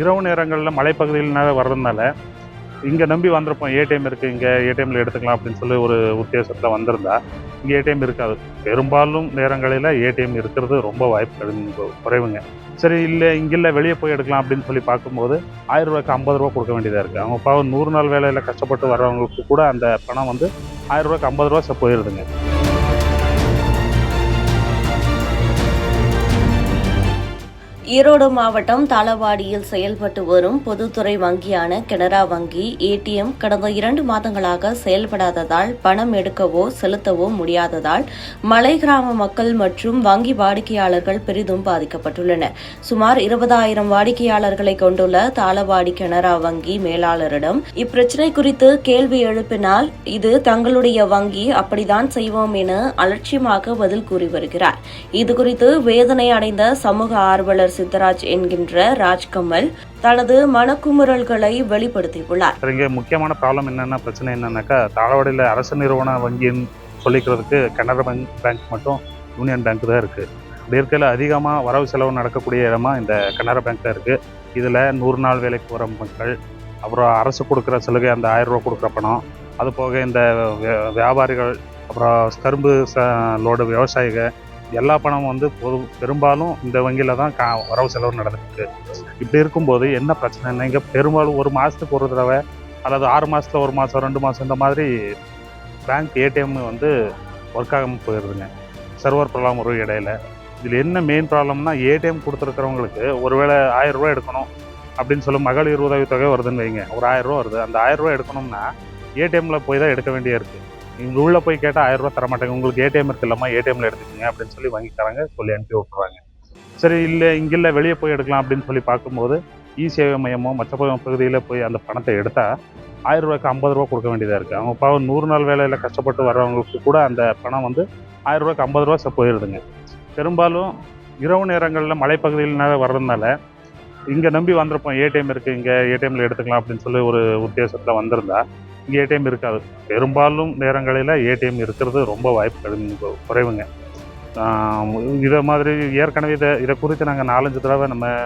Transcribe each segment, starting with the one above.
இரவு நேரங்களில் மலைப்பகுதியினால வர்றதுனால இங்கே நம்பி வந்திருப்போம். ஏடிஎம் இருக்குது இங்கே ஏடிஎம்ல எடுத்துக்கலாம் அப்படின்னு சொல்லி ஒரு உத்தேசத்தில் வந்திருந்தா இங்கே ஏடிஎம் இருக்காது. பெரும்பாலும் நேரங்களில் ஏடிஎம் இருக்கிறது ரொம்ப வாய்ப்பு குறைவுங்க. சரி இல்லை இங்கே இல்லை வெளியே போய் எடுக்கலாம் அப்படின்னு சொல்லி பார்க்கும்போது ஆயிரம் ரூபாய்க்கு ஐம்பது ரூபா கொடுக்க வேண்டியதாக இருக்குது அவங்க பாவம் நூறு நாள் வேலையில் கஷ்டப்பட்டு வர்றவங்களுக்கு கூட அந்த பணம் வந்து ஆயிரம் ரூபாய்க்கு ஐம்பது ரூபா போயிடுதுங்க ஈரோடு மாவட்டம் தாளவாடியில் செயல்பட்டு வரும் பொதுத்துறை வங்கியான கனரா வங்கி ஏடிஎம் கடந்த இரண்டு மாதங்களாக செயல்படாததால் பணம் எடுக்கவோ செலுத்தவோ முடியாததால் மலை கிராம மக்கள் மற்றும் வங்கி வாடிக்கையாளர்கள் பெரிதும் பாதிக்கப்பட்டுள்ளனர். சுமார் இருபதாயிரம் வாடிக்கையாளர்களை கொண்டுள்ள தாளவாடி கனரா வங்கி மேலாளரிடம் இப்பிரச்சினை குறித்து கேள்வி எழுப்பினால் இது தங்களுடைய வங்கி அப்படிதான் செய்வோம் என அலட்சியமாக பதில் கூறி வருகிறார். இதுகுறித்து வேதனை அடைந்த சமூக ஆர்வலர் சித்தராஜ் என்கின்ற ராஜ்கமல் தனது மனக்குமுறல்களை வெளிப்படுத்தியுள்ளார். இங்கே முக்கியமான ப்ராப்ளம் என்னென்ன பிரச்சனை என்னன்னாக்கா தாளவாடியில் அரசு நிறுவன வங்கின்னு சொல்லிக்கிறதுக்கு கனரா பேங்க் பேங்க் மட்டும் யூனியன் பேங்க் தான் இருக்குது அப்படி இருக்கையில் அதிகமாக வரவு செலவு நடக்கக்கூடிய இடமா இந்த கனரா பேங்க் தான் இருக்குது இதில் நூறு நாள் வேலைக்கு போகிற மக்கள் அப்புறம் அரசு கொடுக்குற சலுகை அந்த ஆயிரம் ரூபா கொடுக்குற பணம் அது போக இந்த வியாபாரிகள் அப்புறம் கரும்பு ச லோடு விவசாயிகள் எல்லா பணமும் வந்து பொது பெரும்பாலும் இந்த வங்கியில் தான் கா வரவு செலவு நடந்துருக்கு இப்படி இருக்கும்போது என்ன பிரச்சனைன்னா இங்கே பெரும்பாலும் ஒரு மாதத்துக்கு ஒரு தடவை அல்லது ஆறு மாதத்துல ஒரு மாதம் ரெண்டு மாதம் இந்த மாதிரி பேங்க் ஏடிஎம் வந்து ஒர்க் ஆகாமல் போயிடுதுங்க சர்வர் ப்ராப்ளம் ஒரு இடையில. இதில் என்ன மெயின் ப்ராப்ளம்னா ஏடிஎம் கொடுத்துருக்கிறவங்களுக்கு ஒருவேளை ஆயிரம் எடுக்கணும் அப்படின்னு சொல்லி மகளிர் உதவித்தொகை வருதுன்னு வைங்க. ஒரு ஆயிரம் வருது. அந்த ஆயிரம் எடுக்கணும்னா ஏடிஎம்மில் போய் தான் எடுக்க வேண்டிய இருக்குது இங்கே உள்ளே போய் கேட்டால் ஆயிரம் ரூபா தர மாட்டாங்க உங்களுக்கு ஏடிஎம் இருக்கு இல்லாமல் ஏடிஎம்ல எடுத்துக்கோங்க அப்படின்னு சொல்லி வாங்கிக்கிறாங்க சொல்லி அனுப்பி விட்டுறாங்க. சரி இல்லை இங்கே இல்லை வெளியே போய் எடுக்கலாம் அப்படின்னு சொல்லி பார்க்கும்போது இ சேவை மையமோ மற்ற பகுதியில் போய் அந்த பணத்தை எடுத்தால் ஆயிரம் ரூபாய்க்கு ஐம்பது ரூபா கொடுக்க வேண்டியதாக இருக்குது அவங்க பாவம் நூறு நாள் வேலையில் கஷ்டப்பட்டு வர்றவங்களுக்கு கூட அந்த பணம் வந்து ஆயிரம் ரூபாய்க்கு ஐம்பது ரூபா போயிடுதுங்க பெரும்பாலும் இரவு நேரங்களில் மலைப்பகுதியினால வர்றதுனால இங்கே நம்பி வந்திருப்போம் ஏடிஎம் இருக்குது இங்கே ஏடிஎம்ல எடுத்துக்கலாம் அப்படின்னு சொல்லி ஒரு உத்தேசத்தில் வந்திருந்தா ஏடிஎம் இருக்காது. பெரும்பாலும் நேரங்களில் ஏடிஎம் இருக்கிறது ரொம்ப வாய்ப்பு கம்மி- குறைவுங்க. இதை மாதிரி ஏற்கனவே இதை இதை குறித்து நாங்கள் நாலஞ்சு தடவை நம்ம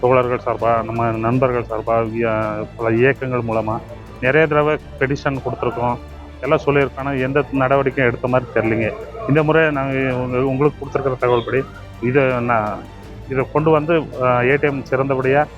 தோழர்கள் சார்பாக நம்ம நண்பர்கள் சார்பாக பல இயக்கங்கள் மூலமாக நிறைய தடவை பெடிஷன் கொடுத்துருக்கோம். எல்லாம் சொல்லியிருக்கோம் எந்த நடவடிக்கையும் எடுத்த மாதிரி தெரியலிங்க. இந்த முறை நாங்கள் உங்களுக்கு கொடுத்துருக்கிற தகவல் படி இதை நான் இதை கொண்டு வந்து ஏடிஎம் சிறந்தபடியாக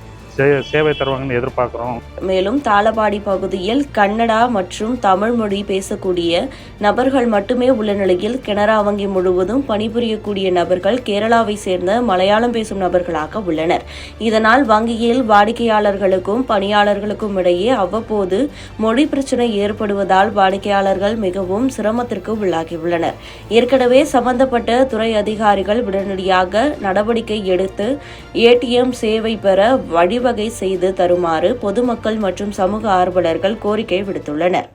சேவை தருவாங்கன்னு எதிர்பார்க்குறோம். மேலும் தாளபாடி பகுதியில் கன்னடா மற்றும் தமிழ் மொழி பேசக்கூடிய நபர்கள் மட்டுமே உள்ள நிலையில் கனரா வங்கி முழுவதும் பணிபுரியக்கூடிய நபர்கள் கேரளாவை சேர்ந்த மலையாளம் பேசும் நபர்களாக உள்ளனர். இதனால் வங்கியில் வாடிக்கையாளர்களுக்கும் பணியாளர்களுக்கும் இடையே அவ்வப்போது மொழி பிரச்சனை ஏற்படுவதால் வாடிக்கையாளர்கள் மிகவும் சிரமத்திற்கு உள்ளாகியுள்ளனர். ஏற்கனவே சம்பந்தப்பட்ட துறை அதிகாரிகள் உடனடியாக நடவடிக்கை எடுத்து ஏடிஎம் சேவை பெற வழிவகை செய்து தருமாறு பொதுமக்கள் மற்றும் சமூக ஆர்வலர்கள் கோரிக்கை விடுத்துள்ளனர்